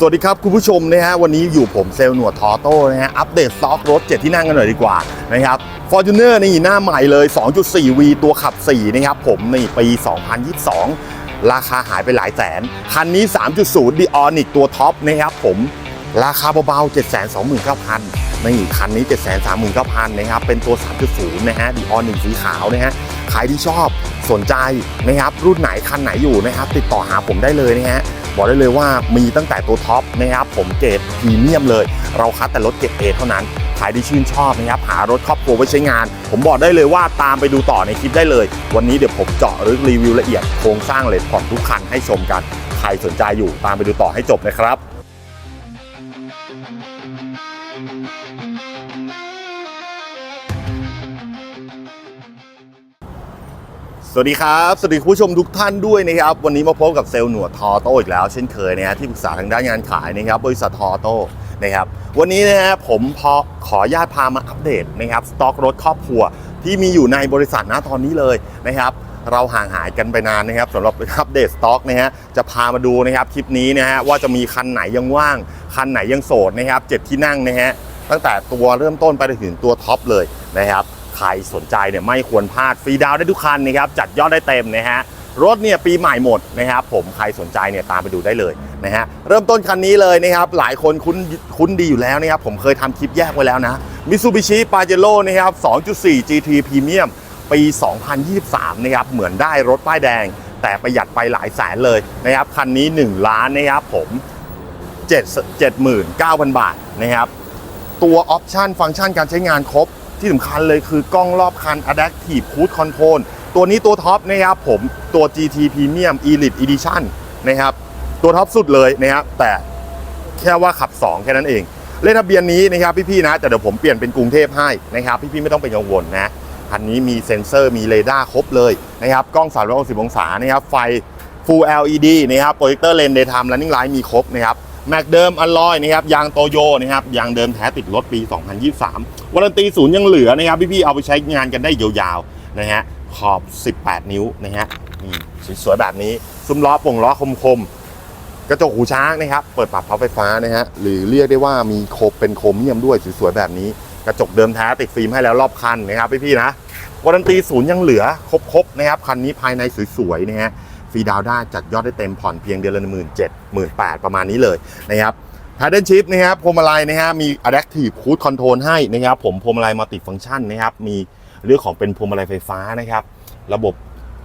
สวัสดีครับ คุณผู้ชมนะฮะวันนี้อยู่ผมเซลล์หนวดทอโต้นะฮะอัปเดตสต็อกรถ 7 ที่นั่งกันหน่อยดีกว่านะครับ Fortuner นี่หน้าใหม่เลย 2.4V ตัวขับ 4 นะครับผมในปี 2022 ราคาหายไปหลายแสน คันนี้ 3.0 d i o n i c ตัวท็อปนะครับผมราคาเบาๆ 729,000นี่คันนี้ 739,000นะครับเป็นตัว 3.0 นะฮะ d i o n i c สีขาวนะฮะใครที่ชอบสนใจนะครับรุ่นไหนคันไหนอยู่นะครับติดต่อหาผมได้เลยนะฮะ บอกได้เลยว่ามีตั้งแต่ตัวท็อปนะครับผมเกรดพรีเมียมเลย เราคัดแต่รถเกรดเอเท่านั้นใครที่ชื่นชอบนะครับหารถครอบครัวไว้ใช้งาน ผมบอกได้เลยว่าตามไปดูต่อในคลิปได้เลย วันนี้เดี๋ยวผมเจาะลึกรีวิวละเอียดโครงสร้างเลทผ่อนทุกคันให้ชมกัน ใครสนใจอยู่ตามไปดูต่อให้จบนะครับ สวัสดีครับ สวัสดีคุณผู้ชมทุกท่านด้วยนะครับ วันนี้มาพบกับเซลล์หนวดทอโต้อีกแล้ว เช่นเคยนะฮะที่ปรึกษาทางด้านงานขายนะครับบริษัททอโต้นะครับวันนี้นะฮะผมพอขออนุญาตพามาอัปเดตนะครับสต็อกรถครอบครัวที่มีอยู่ในบริษัทนะตอนนี้เลยนะครับเราห่างหายกันไปนานนะครับสำหรับอัปเดตสต็อกนะฮะจะพามาดูนะครับคลิปนี้นะฮะว่าจะมีคันไหนยังว่าง คันไหนยังโสดนะครับเจ็ดที่นั่งนะฮะตั้งแต่ตัวเริ่มต้นไปถึงตัวท็อปเลยนะครับ ใครสนใจเนี่ยไม่ควรพลาดฟรีดาวได้ทุกคันนะครับจัดยอดได้เต็มนะฮะรถเนี่ยปีใหม่หมดนะครับผมใครสนใจเนี่ยตามไปดูได้เลยนะฮะเริ่มต้นคันนี้เลยนะครับหลายคนคุ้นคุ้นดีอยู่แล้วนะครับผมเคยทำคลิปแยกไว้แล้วนะ Mitsubishi Pajero นะครับ 2.4 GT Premium ปี 2023 นะครับเหมือนได้รถป้ายแดง แต่ประหยัดไปหลายแสนเลยนะครับคันนี้ 1 ล้านนะครับผม7 79,000 บาทนะครับตัวออปชันฟังก์ชันการใช้งานครบ ที่สำคัญเลยคือกล้องรอบคัน Adaptive Cruise Control ตัวนี้ตัวท็อปนะครับผมตัว GT Premium Elite Edition นะครับตัวท็อปสุดเลยนะครับแต่แค่ว่าขับ 2 แค่นั้นเอง เลขทะเบียนนี้นะครับพี่ๆนะแต่เดี๋ยวผมเปลี่ยนเป็นกรุงเทพให้นะครับพี่ๆไม่ต้องเป็นกังวลนะคันนี้มีเซ็นเซอร์มีเรดาร์ครบเลยนะครับกล้อง360องศานะครับไฟ Full LED นะครับโปรเจคเตอร์เลน Daytime Running Light มีครบนะครับ แม็กเดิมอลลอยนะครับยางโตโยนะครับยางเดิมแท้ติดรถปี 2023วารันตีศูนย์ยังเหลือนะครับพี่ๆเอาไปใช้งานกันได้ยาวๆนะฮะขอบ 18 นิ้วนะฮะสวยๆแบบนี้ซุ้มล้อป่งล้อคมๆ กระจกหูช้างนะครับ เปิดปรับพับไฟฟ้านะฮะหรือเรียกได้ว่ามีโคบเป็นโครเมียมด้วยสวยๆแบบนี้ กระจกเดิมแท้ติดฟิล์มให้แล้วรอบคันนะครับพี่ๆนะวารันตีศูนย์ยังเหลือครบๆนะครับคันนี้ภายในสวยๆนะฮะ รีดาวได้จัดยอดได้เต็มผ่อนเพียงเดือนละหมื่นเจ็ดหมื่นแปดประมาณนี้เลยนะครับ p a d d l e Shift นะครับพวงมาลัยนะฮะมี Adaptive Cruise Control ให้นะครับผมพวงมาลัยมัลติฟัง c t ชันนะครับมีเรื่องของเป็นพวงมาลัยไฟฟ้านะครับ ระบบ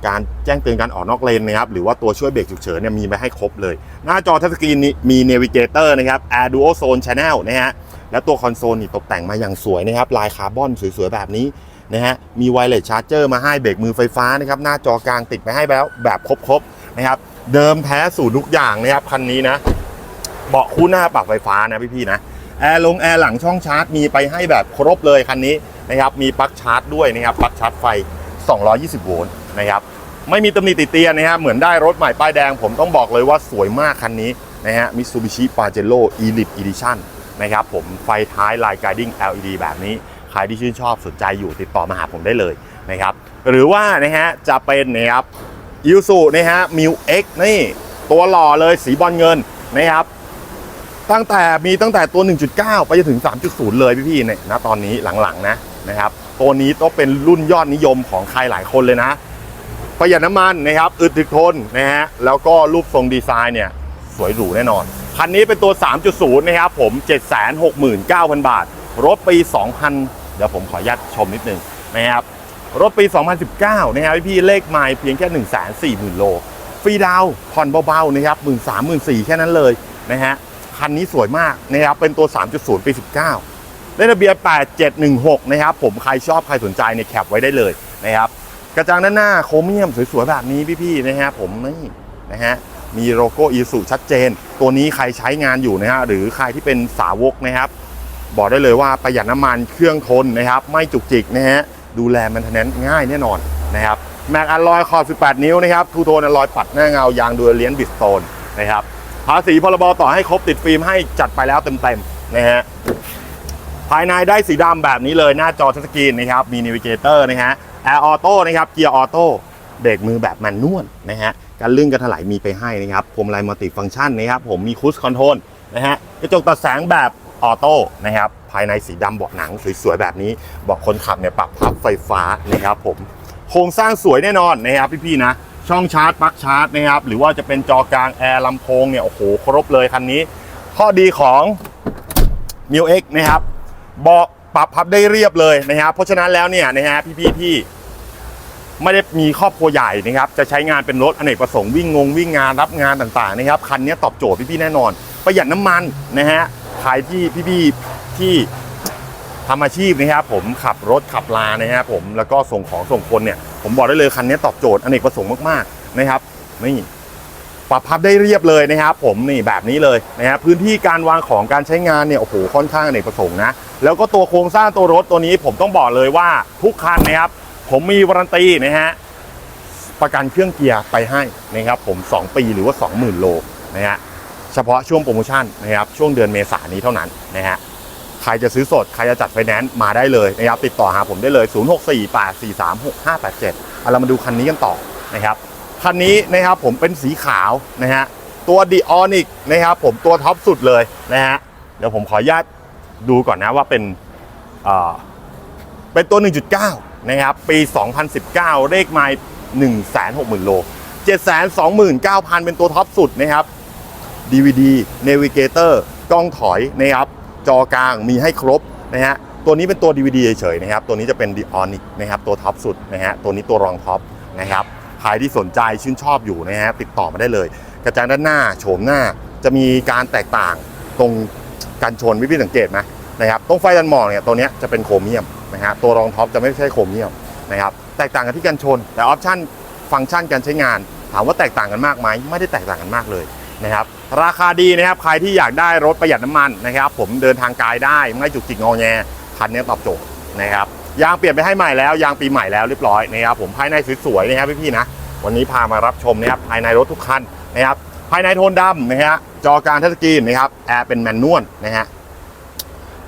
การแจ้งเตือนการออกนอกเลนนะครับหรือว่าตัวช่วยเบรกฉุกเฉินเนี่ยมีมาให้ครบเลย หน้าจอทัชสกรีนนี่มี Navigator นะครับ Air Dual Zone Channel นะฮะและตัวคอนโซลนี่ตกแต่งมาอย่างสวยนะครับลายคาร์บอนสวยๆแบบนี้ นะฮะมีไวเลสชาร์จเจอร์มาให้เบรกมือไฟฟ้านะครับหน้าจอกลางติดไปให้แล้วแบบครบๆนะครับเดิมแท้สูตรทุกอย่างนะครับคันนี้นะเบาะคู่หน้าปรับไฟฟ้านะพี่ๆนะแอร์ลงแอร์หลังช่องชาร์จมีไปให้แบบครบเลยคันนี้นะครับมีปลั๊กชาร์จด้วยนะครับปลั๊กชาร์จไฟ 220 โวลต์นะครับไม่มีตำหนิติเตียนนะครับเหมือนได้รถใหม่ป้ายแดงผมต้องบอกเลยว่าสวยมากคันนี้นะฮะ Mitsubishi Pajero Elite Edition นะครับผมไฟท้ายลาย Guiding LED แบบนี้ ใครที่ชื่นชอบสนใจอยู่ติดต่อมาหาผมได้เลยนะครับหรือว่านะฮะจะเป็นนะครับยูสุนะฮะมิวเอ็กนี่ตัวหล่อเลยสีบอลเงินนะครับตั้งแต่มีตั้งแต่ตัว 1.9 ไปจนถึง 3.0 เลยพี่ๆเนี่ยนะตอนนี้หลังๆนะนะครับตัวนี้ต้องเป็นรุ่นยอดนิยมของใครหลายคนเลยนะประหยัดน้ำมันนะครับอึดถึกทนนะฮะแล้วก็รูปทรงดีไซน์เนี่ยสวยหรูแน่นอน คันนี้เป็นตัว 3.0 นะครับผม 769,000 บาท รถปี 2000 ดี๋ยวผมขออนุญาตชมนิดนึงนะครับรถปี 2019 นะครับพี่เลขไมล์เพียงแค่ 1 4 0 0 0 0 โล ฟรีดาวผ่อนเบาๆนะครับ1 3 0 0 0 0 แค่นั้นเลยนะฮะคันนี้สวยมากนะครับเป็นตัว 3.0 ปี 19 เลขทะเบียน 8716 นะครับผมใครชอบใครสนใจเนี่ยแคปไว้ได้เลยนะครับกระจังด้านหน้าโครเมียมสวยๆแบบนี้พี่ๆนะฮะผมนี่นะฮะมีโลโก้อีสุชัดเจน ตัวนี้ใครใช้งานอยู่นะฮะหรือใครที่เป็นสาวกนะครับ บอกได้เลยว่าประหยัดน้ำมันเครื่องทนนะครับ ไม่จุกจิกนะฮะดูแลมันทนนง่ายแน่นอนนะครับแม็กอัลอยขอบ18 นิ้วนะครับทูโทนอัลอยปัดหน้าเงายางดูเลียนบิสโตนนะครับภาษีพรบต่อให้ครบติดฟิล์มให้จัดไปแล้วเต็มๆนะฮะภายในได้สีดำแบบนี้เลยหน้าจอทัชสกรีนนะครับมีนิวิเกเตอร์นะฮะแอร์ออโต้นะครับเกียร์ออโต้เบรกมือแบบแมนนวลนะฮะการลื่นการถลายมีไปให้นะครับพวงมาลัยมัลติฟังก์ชันนะครับผมมีคูสคอนโทรลนะฮะกระจกตัดแสงแบบ ออโต้นะครับภายในสีดำเบาะหนังสวยๆแบบนี้เบาะคนขับเนี่ยปรับพับไฟฟ้านะครับผมโครงสร้างสวยแน่นอนนะครับพี่ๆนะช่องชาร์จปลั๊กชาร์จนะครับหรือว่าจะเป็นจอกลางแอร์ลำโพงเนี่ยโอ้โหครบเลยคันนี้ ข้อดีของ m ิ X นะครับเบาะปรับพับได้เรียบเลยนะครับเพราะฉะนั้นแล้วเนี่ยนะฮะพี่ๆที่ไม่ได้มีครอบครัวใหญ่นะครับ จะใช้งานเป็นรถอเนกประสงค์วิ่งงงวิ่งงานรับงานต่างๆนะครับ คันนี้ตอบโจทย์พี่ๆแน่นอน ประหยัดน้ำมันนะฮะ ใครที่พี่ๆที่ทำอาชีพนะครับผมขับรถขับลานะฮะผมแล้วก็ส่งของส่งคนเนี่ย ผมบอกได้เลยคันนี้ตอบโจทย์อเนกประสงค์มากๆนะครับนี่ปรับพับได้เรียบเลยนะครับ ผมนี่แบบนี้เลยนะฮะพื้นที่การวางของการใช้งานเนี่ยโอ้โหค่อนข้างอเนกประสงค์นะแล้วก็ตัวโครงสร้างตัวรถตัวนี้ผมต้องบอกเลยว่าทุกคันนะครับผมมีวารันตีนะฮะประกันเครื่องเกียร์ไปให้นะครับผม 2 ปีหรือว่า 20,000 โลนะฮะ เฉพาะช่วงโปรโมชั่นนะครับช่วงเดือนเมษายนนี้เท่านั้นนะฮะใครจะซื้อสด ใครจะจัดไฟแนนซ์มาได้เลยนะครับติดต่อหาผมได้เลย 0648436587เอาเรามาดูคันนี้กันต่อนะครับคันนี้นะครับผมเป็นสีขาวนะฮะตัวดีออนิกนะครับผมตัวท็อปสุดเลยนะฮะเดี๋ยวผมขออนุญาตดูก่อนนะว่าเป็นเอ่อเป็นตัว 1.9 นะครับ ปี 2019 เลขไมล์160,000 โล 729,000 เป็นตัวท็อปสุดนะครับ DVD Navigator กล้องถอยนะครับจอกลางมีให้ครบนะฮะตัวนี้เป็นตัว DVD เฉยๆนะครับ ตัวนี้จะเป็น d i o n i c นะครับตัวท็อปสุดนะฮะตัวนี้ตัวรองท็อปนะครับใครที่สนใจชื่นชอบอยู่นะฮะติดต่อมาได้เลย กระจังด้านหน้าโฉมหน้าจะมีการแตกต่างตรงกันชนพี่สังเกตไหมนะครับตรงไฟดันหมอกเนี่ยตัวนี้จะเป็นโครเมียมนะฮะตัวรองท็อปจะไม่ใช่โครเมียมนะครับแตกต่างกันที่กันชน แต่ออปชั่นฟังก์ชันการใช้งาน ถามว่าแตกต่างกันมากไหมไม่ได้แตกต่างกันมากเลย นะครับราคาดีนะครับใครที่อยากได้รถประหยัดน้ำมันนะครับ ผมเดินทางไกลได้ไม่จุกจิกงอแงคันนี้ตอบโจทย์นะครับยางเปลี่ยนไปให้ใหม่แล้วยางปีใหม่แล้วเรียบร้อยนะครับผมภายในสวยๆนะครับพี่ๆนะวันนี้พามารับชมนะครับภายในรถทุกคันนะครับภายในโทนดำนะฮะจอการทัชสกรีนนะครับแอร์เป็นแมนนวลนะฮะ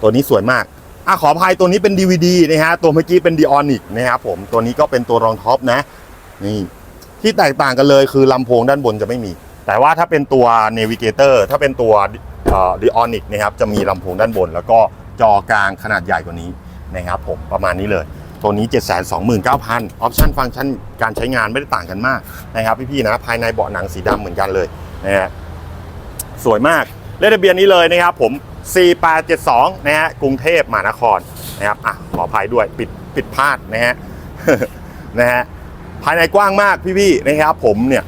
ตัวนี้สวยมากอะขออภัยตัวนี้เป็น DVD นะฮะตัวเมื่อกี้เป็น d i o n i c นะครับผมตัวนี้ก็เป็นตัวรองท็อปนะนี่ที่แตกต่างกันเลยคือลำโพงด้านบนจะไม่มี แต่ว่าถ้าเป็นตัว Navigator ถ้าเป็นตัวเอ่อ d i o n i c นะครับจะมีลำโพงด้านบน แล้วก็จอกลางขนาดใหญ่กว่านี้นะครับผมประมาณนี้เลย ตัวนี้ 729,000ออปชั่นฟังก์ชันการใช้งานไม่ได้ต่างกันมากนะครับพี่ๆนะภายในเบาะหนังสีดำเหมือนกันเลยนะฮะสวยมากเลขทะเบียนนี้เลยนะครับผม 4872 นะฮะกรุงเทพมหานครนะครับอะขออภัยด้วยปิดปิดพลาดนะฮะนะฮะภายในกว้างมากพี่ๆนะครับผมเนี่ย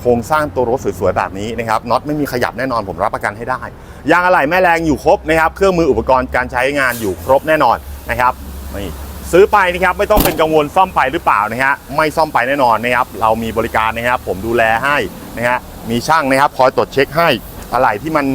โครงสร้างตัวรถสวยๆแบบนี้นะครับน็อตไม่มีขยับแน่นอนผมรับประกันให้ได้ยางอะไหล่แม่แรงอยู่ครบนะครับเครื่องมืออุปกรณ์การใช้งานอยู่ครบแน่นอนนะครับนี่ซื้อไปนะครับไม่ต้องเป็นกังวลซ่อมไปหรือเปล่านะฮะไม่ซ่อมไปแน่นอนนะครับเรามีบริการนะครับผมดูแลให้นะฮะมีช่างนะครับคอยตรวจเช็คให้อะไหล่ที่มัน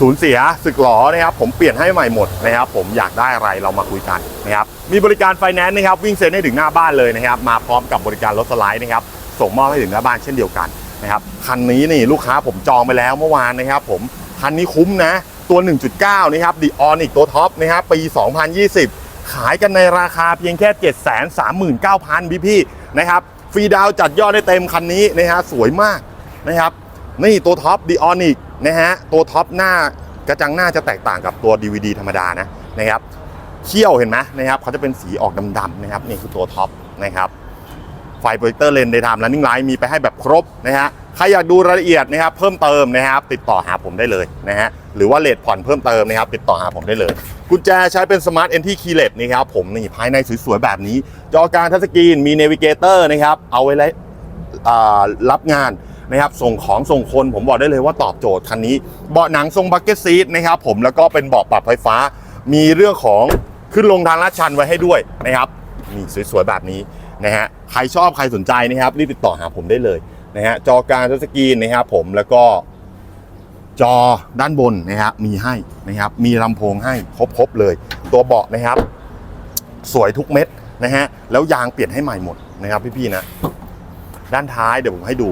สูญเสียสึกหลอนะครับผมเปลี่ยนให้ใหม่หมดนะครับผมอยากได้อะไรเรามาคุยกันนะครับมีบริการไฟแนนซ์นะครับวิ่งเซ็นให้ถึงหน้าบ้านเลยนะครับมาพร้อมกับบริการรถสไลด์นะครับ ส่งมอบให้ถึงหน้าบ้านเช่นเดียวกันนะครับคันนี้นี่ลูกค้าผมจองไปแล้วเมื่อวานนะครับผมคันนี้คุ้มนะตัว 1.9 นะครับดิออนอีกตัวท็อปนะครับปี 2020 ขายกันในราคาเพียงแค่ 739,000 พี่พี่ๆนะครับฟรีดาวจัดยอดได้เต็มคันนี้นะฮะสวยมากนะครับนี่ตัวท็อปดิออนิกนะฮะตัวท็อปหน้ากระจังหน้าจะแตกต่างกับตัว DVD ธรรมดานะนะครับเขี้ยวเห็นไหมนะครับเขาจะเป็นสีออกดำๆนะครับนี่คือตัวท็อปนะครับ ไฟโปรเจคเตอร์เลนส์ไดทามและนิ่งไลท์มีไปให้แบบครบนะฮะใครอยากดูรายละเอียดนะครับเพิ่มเติมนะครับติดต่อหาผมได้เลยนะฮะหรือว่าเลทผ่อนเพิ่มเติมนะครับติดต่อหาผมได้เลย กุญแจใช้เป็นสมาร์ทเอนที่คีเลสนะครับผมนี่ภายในสวยๆแบบนี้ จอกลางทัชสกรีนมีเนวิเกเตอร์นะครับเอาไว้ไรับงานนะครับส่งของส่งคนผมบอกได้เลยว่าตอบโจทย์คันนี้ เบาะหนังทรงบักเก็ตซีทนะครับผมแล้วก็เป็นเบาะปรับไฟฟ้า มีเรื่องของขึ้นลงทางลาดชันไว้ให้ด้วยนะครับนี่สวยๆแบบนี้ นะฮะใครชอบใครสนใจนะครับรีบติดต่อหาผมได้เลยนะฮะจอกลางทัชสกรีนนะครับผมแล้วก็จอด้านบนนะครับมีให้นะครับมีลำโพงให้ครบๆเลย ตัวเบาะนะครับ สวยทุกเม็ดนะฮะแล้วยางเปลี่ยนให้ใหม่หมดนะครับพี่ๆนะ ด้านท้ายเดี๋ยวผมให้ดู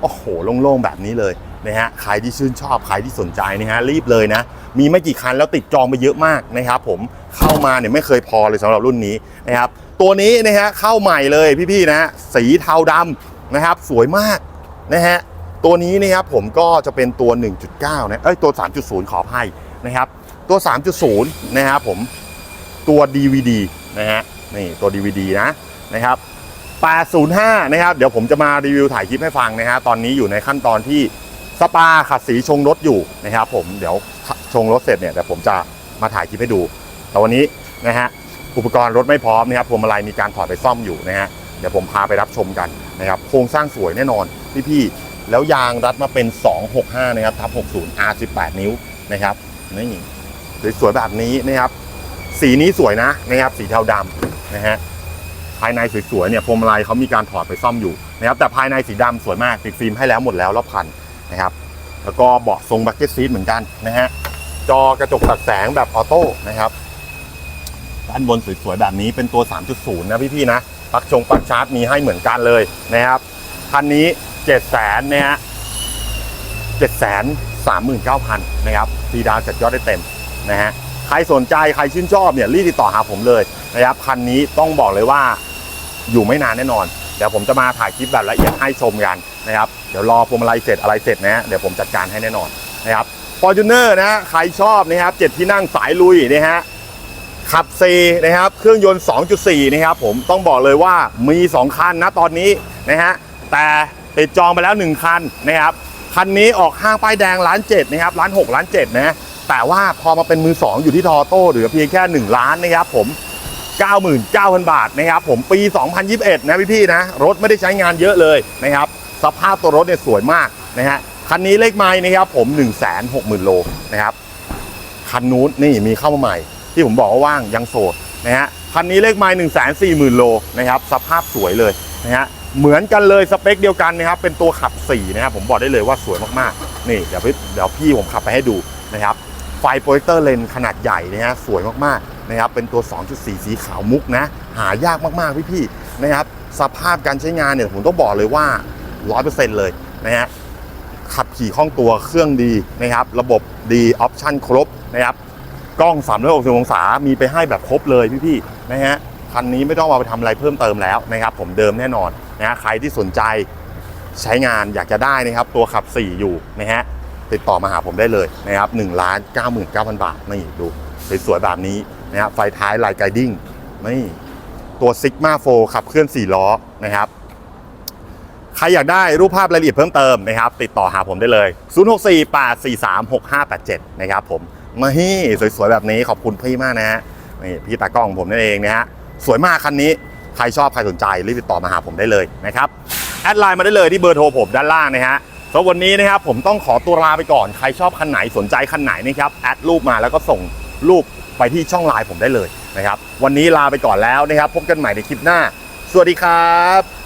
โอ้โหโล่งๆแบบนี้เลย นะฮะใครที่ชื่นชอบใครที่สนใจนะฮะรีบเลยนะ มีไม่กี่คันแล้วติดจองไปเยอะมากนะครับผมเข้ามาเนี่ยไม่เคยพอเลยสำหรับรุ่นนี้นะครับตัวนี้นะฮะเข้าใหม่เลยพี่ๆนะสีเทาดำนะครับสวยมากนะฮะตัวนี้นะครับผมก็จะเป็นตัว 1.9 นะเอ้ยตัว 3.0 ขออภัยนะครับตัว 3.0 นะครับผมตัว DVD นะฮะนี่ตัว DVD นะนะครับ805 นะครับ เดี๋ยวผมจะมารีวิวถ่ายคลิปให้ฟังนะฮะตอนนี้อยู่ในขั้นตอนที่ สปาขัดสีชงรถอยู่นะครับผมเดี๋ยวชงรถเสร็จเนี่ยเดี๋ยวผมจะมาถ่ายคลิปให้ดู แต่วันนี้นะฮะอุปกรณ์รถไม่พร้อมนะครับพวงมาลัยมีการถอดไปซ่อมอยู่นะฮะเดี๋ยวผมพาไปรับชมกันนะครับโครงสร้างสวยแน่นอนพี่ๆแล้วยางรัดมาเป็น 265 นะครับทับ60 R 18 นิ้วนะครับนี่สวยๆแบบนี้นะครับ สีนี้สวยนะนะครับสีเทาดำนะฮะภายในสวยๆเนี่ยพวงมาลัยเขามีการถอดไปซ่อมอยู่นะครับแต่ภายในสีดำสวยมากติดฟิล์มให้แล้วหมดแล้วรอบคัน นะครับ แล้วก็เบาะทรงบักเก็ตซีทเหมือนกันนะฮะจอกระจกตัดแสงแบบออโต้นะครับด้านบนสวยๆแบบนี้เป็นตัว 3.0 นะพี่ๆนะปลักชงปลักชาร์จมีให้เหมือนกันเลยนะครับคันนี้ 7 0 0 0 0นะฮะ7 3 9 0 0 0นะครับฟีดาวจัดยอดได้เต็มนะฮะใครสนใจใครชื่นชอบเนี่ยรีบติดต่อหาผมเลยนะครับคันนี้ต้องบอกเลยว่าอยู่ไม่นานแน่นอน เดี๋ยวผมจะมาถ่ายคลิปแบบละเอียดให้ชมกัน นะครับ เดี๋ยวรอพวงมาลัยเสร็จอะไรเสร็จนะเดี๋ยวผมจัดการให้แน่นอนนะครับ f o r t u n e r นะฮะใครชอบนะครับเจ็ดที่นั่งสายลุยนะฮะขับ C นะครับ เครื่องยนต์ 2.4 นะครับผมต้องบอกเลยว่ามี 2 คันนะตอนนี้นะฮะแต่ติดจองไปแล้ว 1 คันนะครับคันนี้ออกห้างป้ายแดงล้านเจ็ดนะครับล้าน6ล้าน7นะแต่ว่าพอมาเป็นมือ 2 อยู่ที่ทอโต้เหลือเพียงแค่ 1 ล้านนะครับผม 99,000 บาทนะครับผมปี 2021 นะพี่ๆนะรถไม่ได้ใช้งานเยอะเลยนะครับ สภาพตัวรถเนี่ยสวยมากนะฮะคันนี้เลขไม้นะครับผม 160,000 โลนะครับคันนู้นนี่มีเข้ามาใหม่ ที่ผมบอกว่าว่างยังโสดนะฮะคันนี้เลขไม้หนึ่งแสนสี่หมื่นโลนะครับสภาพสวยเลยนะฮะเหมือนกันเลยสเปคเดียวกันนะครับเป็นตัวขับ4นะครับผมบอกได้เลยว่าสวยมากๆนี่เดี๋ยวพี่เดี๋ยวพี่ผมขับไปให้ดูนะครับไฟโปรเจคเตอร์เลนขนาดใหญ่นะฮะสวยมากๆนะครับเป็นตัว 2.4 สีขาวมุกนะหายากมากๆพี่ๆนะครับสภาพการใช้งานเนี่ยผมต้องบอกเลยว่า 100%เปอร์เซ็นต์เลยนะฮะขับขี่คล่องตัวเครื่องดีนะครับ ระบบดีออปชั่นครบนะครับกล้อง 360 องศา มีไปให้แบบครบเลยพี่ๆนะฮะคันนี้ไม่ต้องเอาไปทำอะไรเพิ่มเติมแล้วนะครับผมเดิมแน่นอนนะฮะใครที่สนใจใช้งานอยากจะได้นะครับ ตัวขับ 4 อยู่นะฮะติดต่อมาหาผมได้เลยนะครับ1ล้าน99,000 บาทนี่ดูสวยๆแบบนี้นะฮะไฟท้ายลายไกดิ้งนี่ตัวซิกมาโฟขับเคลื่อน 4 ล้อนะครับ รอยากได้รูปภาพรายละเอียดเพิ่มเติมนะครับ ติดต่อหาผมได้เลย 0648436587 นะครับผมมาฮี่สวยๆ แบบนี้ขอบคุณพี่มากนะฮะนี่พี่ตากล้องของผมนั่นเองนะฮะสวยมากคันนี้ใครชอบใครสนใจรีบติดต่อมาหาผมได้เลยนะครับแอดไลน์มาได้เลยที่เบอร์โทรผมด้านล่างนะฮะสำหรับวันนี้นะครับผมต้องขอตัวลาไปก่อน ใครชอบคันไหนสนใจคันไหนนะครับแอดรูปมาแล้วก็ส่งรูปไปที่ช่องไลน์ผมได้เลยนะครับ วันนี้ลาไปก่อนแล้วนะครับ พบกันใหม่ในคลิปหน้า สวัสดีครับ